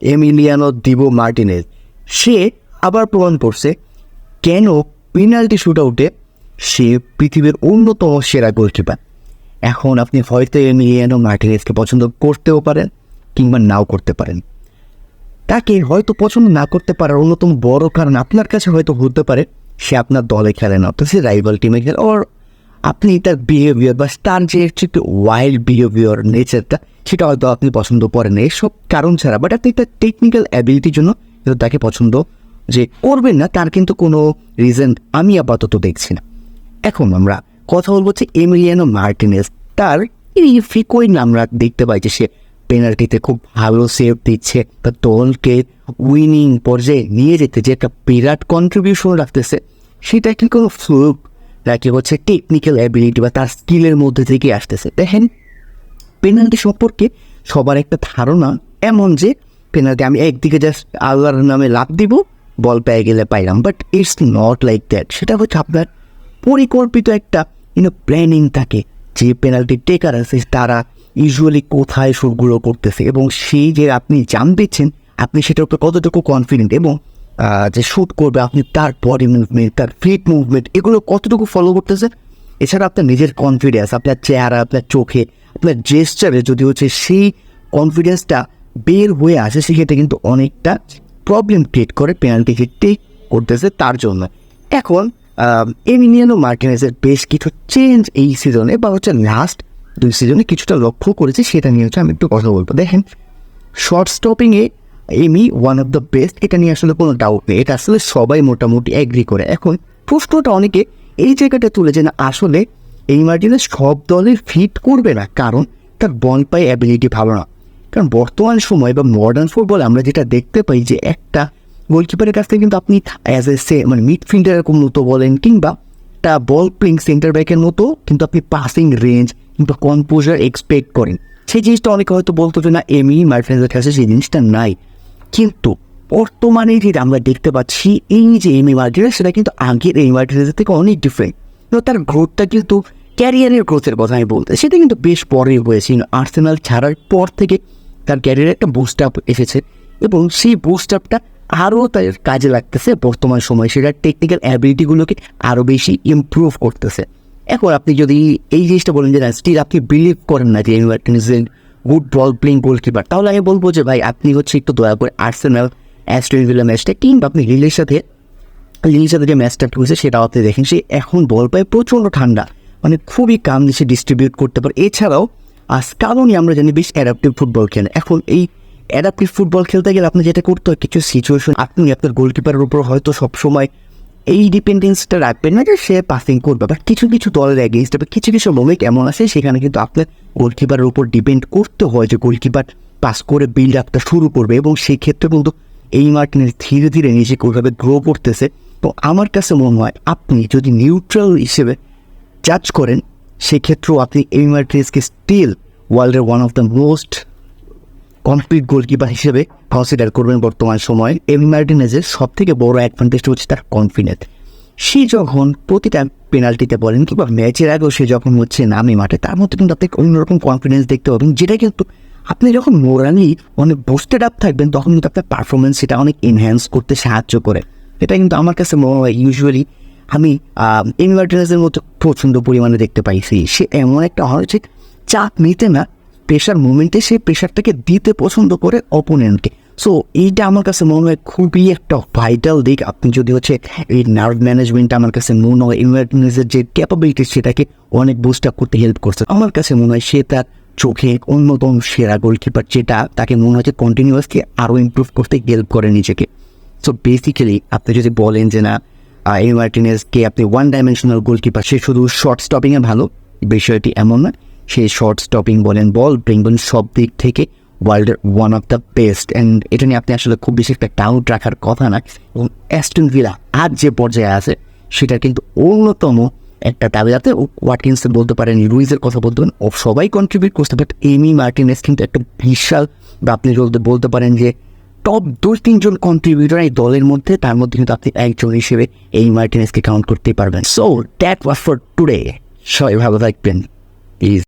Emiliano দিবো Martinez. সে আবার প্রমাণ করছে, কেন পেনাল্টি শুট আউটে সে পৃথিবীর অন্যতম সেরা গোলকিপার। এখন আপনি হয়তো এমিলিয়ানো মার্টিনেজকে পছন্দ করতেও পারেন কিংবা নাও করতে পারেন। তাকে হয়তো পছন্দ না করতে পারার অন্যতম বড় কারণ আপনার কাছে হয়তো হতে পারে, সে আপনার দলে খেলে না অর্থাৎ সে রাইভাল টিমে খেলে ওর আপনি তার বিহেভিয়ার বা তার যে একটু ওয়াইল্ড বিহেভিয়ার নেচারটা সেটা হয়তো আপনি পছন্দ করেন এসব কারণ ছাড়া বাট আপনি তার টেকনিক্যাল অ্যাবিলিটির জন্য তাকে পছন্দ যে করবেন না, তার কিন্তু কোনো রিজন আমি আপাতত দেখছি না। এখন আমরা কথা বলব যে এমিলিয়ানো মার্টিনেস তার ফ্রিকোয়েন্ট আমরা দেখতে পাই যে সে পেনাল্টিতে খুব ভালো সেভ দিচ্ছে, তার দলকে উইনিং পর্যায়ে নিয়ে যেতে যে একটা বিরাট কন্ট্রিবিউশন রাখতেছে, সেটা কি কোনো ফ্লুক নাকি হচ্ছে টেকনিক্যাল অ্যাবিলিটি বা তার স্কিলের মধ্যে থেকে আসতেছে। দেখেন পেনাল্টি সম্পর্কে সবার একটা ধারণা এমন যে পেনাল্টি আমি একদিকে জাস্ট আল্লাহর নামে লাভ দিব, বল পেয়ে গেলে পাইলাম। But it's not like that সেটা হচ্ছে আপনার পরিকল্পিত একটা ইউনো প্ল্যানিং থাকে। যে পেনাল্টি টেকার আছে, তারা ইউজুয়ালি কোথায় শুটগুলো করতেছে। এবং সেই যে আপনি জানতেছেন আপনি সেটার উপর কতটুকু কনফিডেন্ট এবং যে শ্যুট করবে, আপনি তার বডি মুভমেন্ট তার ফিট মুভমেন্ট এগুলো কতটুকু ফলো করতেছে? এছাড়া আপনার নিজের কনফিডেন্স আপনার চেহারা, আপনার চোখে, আপনার জেস্টারে যদি হচ্ছে সেই কনফিডেন্সটা বের হয়ে আসে, সেক্ষেত্রে কিন্তু অনেকটা প্রবলেম ক্রিয়েট করে পেনাল্টি টেক করতেছে তার জন্য। এখন এমিনিয়ানো মার্টিনেসের বেশ কিছু চেঞ্জ এই সিজনে বা হচ্ছে লাস্ট দুই সিজনে কিছুটা লক্ষ্য করেছে, সেটা নিয়ে হচ্ছে আমি একটু কথা বলব। দেখেন short স্টপিংয়ে Emi one of the best এটা নিয়ে আসলে কোনো ডাউট নেই। এটা আসলে সবাই মোটামুটি অ্যাগ্রি করে। এখন প্রশ্নটা অনেকে এই জায়গাটা তুলে যে না, আসলে এই মার্টিনেস সব দলে ফিট করবে না, কারণ তার বল পাই অ্যাবিলিটি ভালো না। কারণ বর্তমান সময় বা মডার্ন ফুটবল আমরা যেটা দেখতে পাই যে একটা গোলকিপারের কাছ থেকে কিন্তু আপনি অ্যাজ এ সে মানে মিডফিল্ডারের মতো বলেন কিংবা একটা বল প্লেইং সেন্টার ব্যাকের মতো কিন্তু আপনি পাসিং রেঞ্জ কিংবা কম্পোজার এক্সপেক্ট করেন। সেই জিনিসটা অনেকে হয়তো বলতো যে না এমি মার্টিনেজের কাছে সেই জিনিসটা নাই। কিন্তু বর্তমানে যেটা আমরা দেখতে পাচ্ছি, এই যে এমি মার্টিনেজ সেটা কিন্তু আগের এই মার্টিনেজের থেকে অনেক ডিফারেন্ট তো তার গ্রোথটা কিন্তু ক্যারিয়ারের গ্রোথের কথা আমি বলতে সেটা কিন্তু বেশ পরে হয়েছে। আর্সেনাল ছাড়ার পর থেকে তার ক্যারিয়ারে একটা বুস্ট আপ এসেছে এবং সেই বুস্ট আপটা আরও তার কাজে লাগতেছে। বর্তমান সময় সেটার টেকনিক্যাল অ্যাবিলিটিগুলোকে আরও বেশি ইম্প্রুভ করতেছে। এখন আপনি যদি এই জিনিসটা বলেন যে স্টিল আপনি বিলিভ করেন না যে Emi Martinez good ball playing goalkeeper তাহলে আমি বলব যে ভাই, আপনি হচ্ছে একটু দয়া করে আর্সেনাল অ্যাস্টন ভিলা ম্যাচটা কিংবা আপনি লিলের সাথে লিলের সাথে যে ম্যাচটা হয়েছে সেটাও আপনি দেখেন। সে এখন বল পায় প্রচণ্ড ঠান্ডা মানে খুবই কাম সে ডিস্ট্রিবিউট করতে পারে। এছাড়াও আর কারণই আমরা জানি বেশ অ্যাডাপটিভ ফুটবল খেলে। এখন এই অ্যাডাপটিভ ফুটবল খেলতে গেলে আপনি যেটা করতে হয়, কিছু সিচুয়েশন আপনি আপনার গোলকিপারের উপর হয়তো সবসময় এই ডিপেন্ডেন্সটা রাখবেন না যে সে পাসিং করবে বা কিছু কিছু দলের অ্যাগেনস্ট বা কিছু কিছু মোমেন্ট এমন আছে, সেখানে কিন্তু আপনার গোলকিপারের উপর ডিপেন্ড করতে হয় যে গোলকিপার পাস করে বিল্ড আপটা শুরু করবে, এবং সেই ক্ষেত্রে কিন্তু এই মার্টিনের ধীরে ধীরে নিজেকে ওইভাবে গ্রো করতেছে। তো আমার কাছে মনে হয় আপনি যদি নিউট্রাল হিসেবে জাজ করেন, সেক্ষেত্রেও আপনি এই মার্টিনেসকে স্টিল ওয়ার্ল্ডের one of the most complete goalkeeper হিসেবে কনসিডার করবেন বর্তমান সময়ে এমি মার্টিনেজের সব থেকে বড় অ্যাডভান্টেজটা হচ্ছে তার কনফিডেন্স সে যখন প্রতিটা পেনাল্টিতে বলেন কিংবা ম্যাচের আগেও সে যখন হচ্ছে নামে মাঠে, তার মধ্যে কিন্তু আপনি অন্যরকম কনফিডেন্স দেখতে পাবেন, যেটা কিন্তু আপনি যখন মোরালি অনেক বুস্টেড আপ থাকবেন, তখন কিন্তু আপনার পারফরমেন্স সেটা অনেক এনহ্যান্স করতে সাহায্য করে। এটা কিন্তু আমার কাছে মনে হয় ইউজুয়ালি আমি মার্টিনেজের মতো প্রচণ্ড পরিমাণে দেখতে পাইছি সে এমন একটা হয় যে চাপ নিতে না প্রেশার মুভমেন্টে সেই প্রেশারটাকে দিতে পছন্দ করে অপোনেন্টকে সো এইটা আমার কাছে মনে হয় খুবই একটা ভাইটাল দিক। আপনি যদি হচ্ছে এই নার্ভ ম্যানেজমেন্ট আমার কাছে মনে হয় ইমার্জেন্সির যে ক্যাপাবিলিটি সেটাকে অনেক বুস্ট আপ করতে হেল্প করছে। আমার কাছে মনে হয় সে তার চোখে অন্যতম সেরা গোলকিপার যেটা, তাকে মনে হচ্ছে কন্টিনিউয়াসলি আরও ইমপ্রুভ করতে হেল্প করে নিজেকে। সো বেসিক্যালি আপনি যদি বলেন যে না এই মার্টিনেসকে আপনি ওয়ান ডাইমেনশনাল গোলকিপার সে শুধু শর্ট স্টপিংয়ে ভালো, বিষয়টি এমন না সে শর্ট স্টপিং বলেন, বল ব্রিং বলেন সব দিক থেকে ওয়ার্ল্ডের one of the best and এটা নিয়ে আপনি আসলে খুব বেশি একটা ডাউট রাখার কথা না। এবং অ্যাস্টন ভিলা আজ যে পর্যায়ে আছে সেটা কিন্তু অন্যতম একটা দাবিদাতে ওয়াটকিন্স বলতে পারেন লুইজের কথা বলতে পারেন, ও সবাই কন্ট্রিবিউট করতে বাট এমি মার্টিনেস কিন্তু একটা বিশাল, বা আপনি বলতে বলতে পারেন যে টপ দুই, তিনজন কন্ট্রিবিউটার এই দলের মধ্যে, তার মধ্যে কিন্তু আপনি একজন হিসেবে এই মার্টিনেসকে কাউন্ট করতেই পারবেন। So that was for today সবাই ভালো থাকবেন। প্লিজ